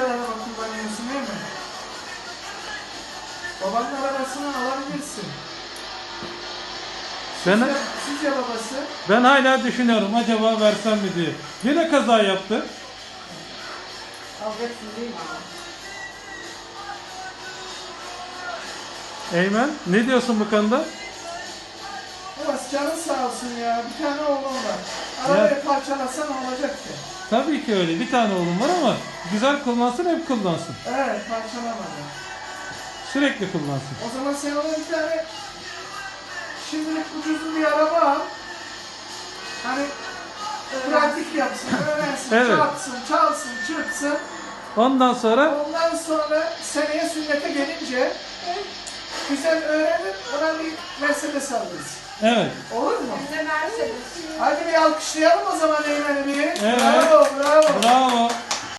araba kullanıyorsun değil mi? Babanın arabasını alabilirsin. Ben, Sizce, sizce babası? ben hala düşünüyorum acaba versem mi diye. Yine kaza yaptı. Alacaksın değil mi? Eymen ne diyorsun bu konuda? Babası canın sağ olsun ya. Bir tane oğlum var. Arabayı parçalasan olacak ki. Tabii ki öyle. Bir tane oğlum var ama güzel kullansın hep kullansın. Evet parçalamadı. Sürekli kullansın. O zaman sen ona bir tane şimdilik ucuz bir araba al. Hani pratik yapsın, öğrensin, Evet. çalsın, çalsın, çırpsın. Ondan sonra Ondan sonra seneye sünnete gelince güzel öğrenip ona bir Mercedes alırız. evet. Olur mu? Mercedes. Hadi bir alkışlayalım o zaman Eymen'i bir. Evet. Bravo.